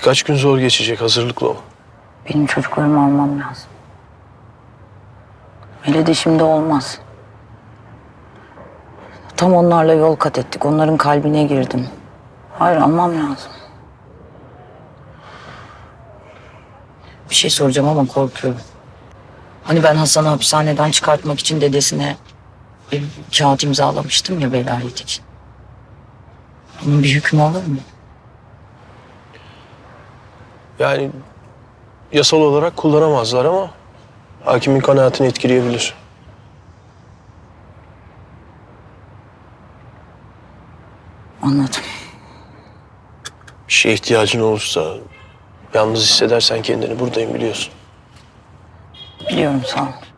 Birkaç gün zor geçecek. Hazırlıklı ol. Benim çocuklarımı almam lazım. Hele de şimdi olmaz. Tam onlarla yol kat ettik. Onların kalbine girdim. Hayır almam lazım. Bir şey soracağım ama korkuyorum. Hani ben Hasan'ı hapishaneden çıkartmak için dedesine bir kağıt imzalamıştım ya velayet için. Bunun bir hükmü olur mu? Yani yasal olarak kullanamazlar ama hakimin kanaatini etkileyebilir. Anladım. Bir şeye ihtiyacın olursa, yalnız hissedersen kendini buradayım biliyorsun. Biliyorum sağ ol.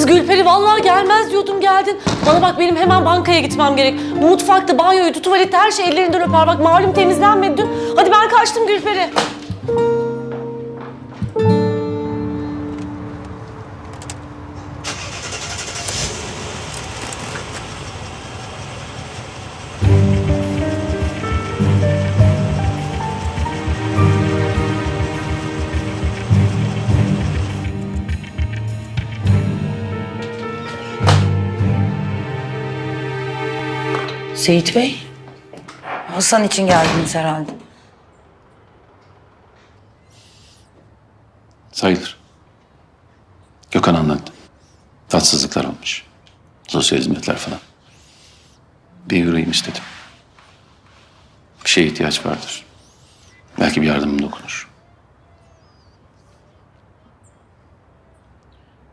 Kız Gülperi vallahi gelmez diyordum geldin. Bana bak benim hemen bankaya gitmem gerek. Bu mutfakta, banyoydu, tuvalette her şey ellerinden öper. Bak malum temizlenmedi dün. Hadi ben kaçtım Gülperi. Seyit Bey, Hasan için geldiniz herhalde. Sayılır. Gökhan anlattı. Tatsızlıklar olmuş. Sosyal hizmetler falan. Bir yüreğim istedim. Bir şeye ihtiyaç vardır. Belki bir yardımım dokunur.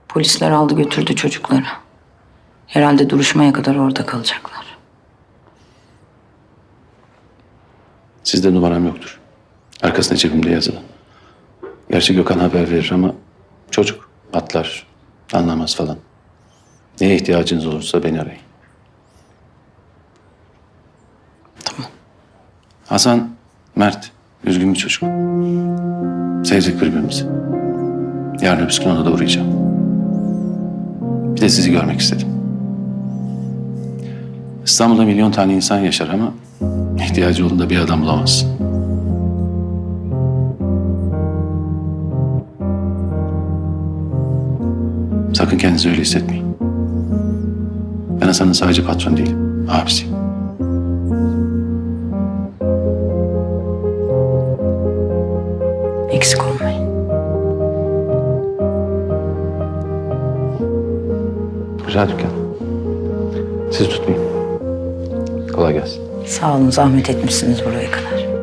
Polisler aldı götürdü çocukları. Herhalde duruşmaya kadar orada kalacaklar. Sizde numaram yoktur. Arkasında cebimde yazılı. Gerçi Gökhan haber verir ama çocuk atlar, anlamaz falan. Neye ihtiyacınız olursa beni arayın. Tamam. Hasan, Mert, üzgün bir çocuk. Sevdik birbirimizi. Yarın öbür gün ona da uğrayacağım. Bir de sizi görmek istedim. İstanbul'da milyon tane insan yaşar ama ihtiyacı olduğunda bir adam bulamazsın. Sakın kendinizi öyle hissetmeyin. Ben Hasan'ın sadece patron değilim, abisiyim. Eksik olmayın. Güzel dükkan. Siz tutmayın. Kolay gelsin. Sağ olun zahmet etmişsiniz buraya kadar.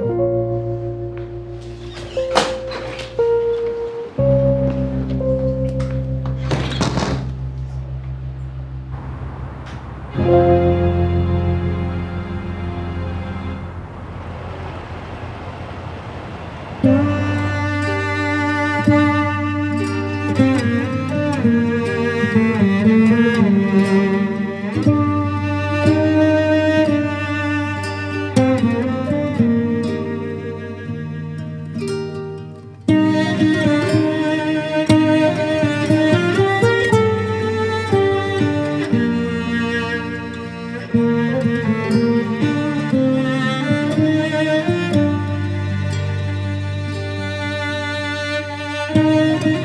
Müzik